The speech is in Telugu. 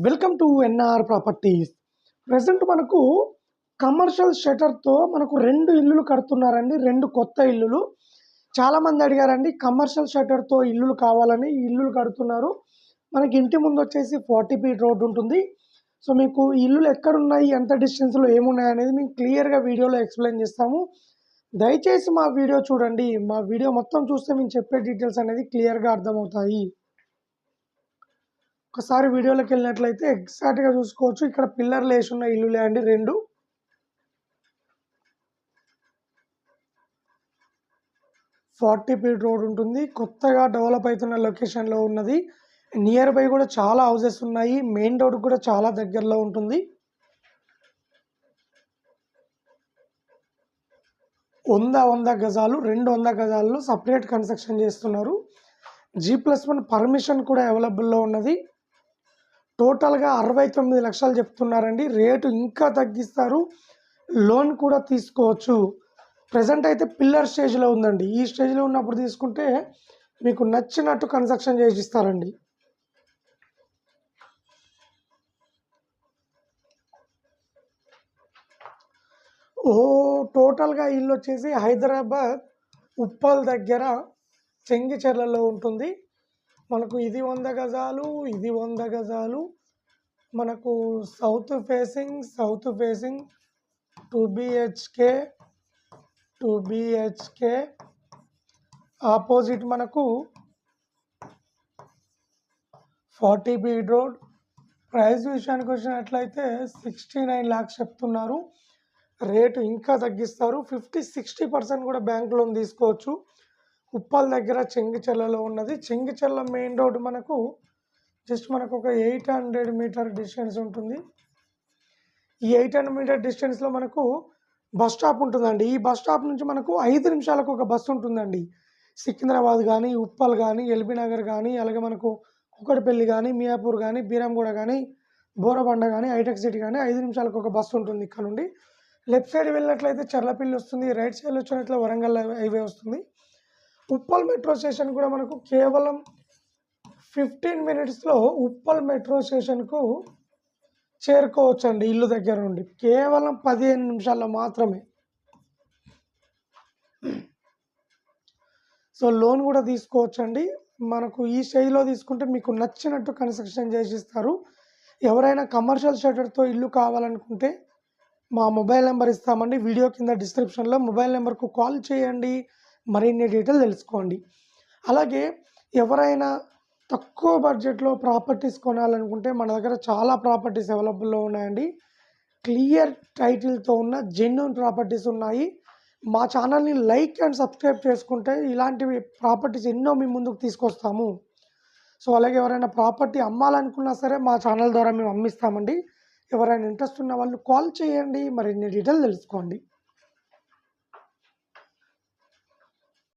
Welcome to NR properties. Present మనకు కమర్షియల్ షటర్తో మనకు రెండు ఇల్లులు కడుతున్నారండి రెండు కొత్త ఇల్లులు. చాలామంది అడిగారండి కమర్షియల్ షటర్తో ఇల్లులు కావాలని ఇల్లులు కడుతున్నారు. మనకి ఇంటి ముందు వచ్చేసి ఫార్టీ ఫీట్ రోడ్ ఉంటుంది. సో మీకు ఇల్లులు ఎక్కడున్నాయి ఎంత డిస్టెన్స్లో ఏమున్నాయి అనేది మేము క్లియర్గా వీడియోలో ఎక్స్ప్లెయిన్ చేస్తాము. దయచేసి మా వీడియో చూడండి. మా వీడియో మొత్తం చూస్తే మేము చెప్పే డీటెయిల్స్ అనేది క్లియర్గా అర్థమవుతాయి. ఒకసారి వీడియోలోకి వెళ్ళినట్లయితే ఎగ్జాక్ట్గా చూసుకోవచ్చు. ఇక్కడ పిల్లర్లు వేసి ఉన్న ఇల్లులే అండి రెండు. ఫార్టీ ఫీట్ రోడ్ ఉంటుంది. కొత్తగా డెవలప్ అవుతున్న లొకేషన్లో ఉన్నది. నియర్ బై కూడా చాలా హౌసెస్ ఉన్నాయి. మెయిన్ రోడ్ కూడా చాలా దగ్గరలో ఉంటుంది. వంద వంద గజాలు రెండు వంద గజాల్లో సపరేట్ కన్స్ట్రక్షన్ చేస్తున్నారు. జీ ప్లస్ వన్ పర్మిషన్ కూడా అవైలబుల్లో ఉన్నది. టోటల్గా అరవై తొమ్మిది లక్షలు చెప్తున్నారండి. రేటు ఇంకా తగ్గిస్తారు. లోన్ కూడా తీసుకోవచ్చు. ప్రజెంట్ అయితే పిల్లర్ స్టేజ్లో ఉందండి. ఈ స్టేజ్లో ఉన్నప్పుడు తీసుకుంటే మీకు నచ్చినట్టు కన్స్ట్రక్షన్ చేసి ఇస్తారండి. ఓ టోటల్గా ఇల్లు వచ్చేసి హైదరాబాద్ ఉప్పల్ దగ్గర చెంగిచెర్లలో ఉంటుంది. మనకు ఇది వంద గజాలు ఇది వంద గజాలు. మనకు south facing south facing two BHK two BHK opposite మనకు ఫార్టీ బీడ్ రోడ్. ప్రైస్ విషయానికి వచ్చినట్లయితే సిక్స్టీ నైన్ ల్యాక్స్ చెప్తున్నారు. రేటు ఇంకా తగ్గిస్తారు. ఫిఫ్టీ సిక్స్టీ పర్సెంట్ కూడా బ్యాంక్ లోన్ తీసుకోవచ్చు. ఉప్పల్ దగ్గర చెంగిచెర్లలో ఉన్నది. చెంగిచెర్ల మెయిన్ రోడ్ మనకు జస్ట్ మనకు ఒక ఎయిట్ హండ్రెడ్ మీటర్ డిస్టెన్స్ ఉంటుంది. ఈ ఎయిట్ హండ్రెడ్ మీటర్ డిస్టెన్స్లో మనకు బస్ స్టాప్ ఉంటుందండి. ఈ బస్ స్టాప్ నుంచి మనకు ఐదు నిమిషాలకు ఒక బస్సు ఉంటుందండి. సికింద్రాబాద్ కానీ ఉప్పల్ కానీ ఎల్బీ నగర్ కానీ అలాగే మనకు కుక్కడపల్లి కానీ మియాపూర్ కానీ బీరంగూడ కానీ బోరబండ కానీ హైటెక్ సిటీ కానీ ఐదు నిమిషాలకు ఒక బస్సు ఉంటుంది ఇక్కడ నుండి. లెఫ్ట్ సైడ్ వెళ్ళినట్లయితే చర్లపల్లి వస్తుంది. రైట్ సైడ్ వచ్చినట్లు వరంగల్ హైవే వస్తుంది. ఉప్పల్ మెట్రో స్టేషన్ కూడా మనకు కేవలం ఫిఫ్టీన్ మినిట్స్లో ఉప్పల్ మెట్రో స్టేషన్కు చేరుకోవచ్చు అండి ఇల్లు దగ్గర నుండి. కేవలం పదిహేను నిమిషాల్లో మాత్రమే. సో లోన్ కూడా తీసుకోవచ్చండి. మనకు ఈ స్టేజ్లో తీసుకుంటే మీకు నచ్చినట్టు కన్స్ట్రక్షన్ చేసి ఇస్తారు ఎవరైనా కమర్షియల్ షటర్తో ఇల్లు కావాలనుకుంటే మా మొబైల్ నెంబర్ ఇస్తామండి. వీడియో కింద డిస్క్రిప్షన్లో మొబైల్ నెంబర్కు కాల్ చేయండి. మరిన్ని డీటెయిల్ తెలుసుకోండి. అలాగే ఎవరైనా తక్కువ బడ్జెట్లో ప్రాపర్టీస్ కొనాలనుకుంటే మన దగ్గర చాలా ప్రాపర్టీస్ అవైలబుల్లో ఉన్నాయండి. క్లియర్ టైటిల్తో ఉన్న జెన్యున్ ప్రాపర్టీస్ ఉన్నాయి. మా ఛానల్ని లైక్ అండ్ సబ్స్క్రైబ్ చేసుకుంటే ఇలాంటివి ప్రాపర్టీస్ ఎన్నో మీ ముందుకు తీసుకొస్తాము. సో అలాగే ఎవరైనా ప్రాపర్టీ అమ్మాలనుకున్నా సరే మా ఛానల్ ద్వారా మేము అమ్మిస్తామండి. ఎవరైనా ఇంట్రెస్ట్ ఉన్న వాళ్ళు కాల్ చేయండి. మరిన్ని డీటెయిల్ తెలుసుకోండి.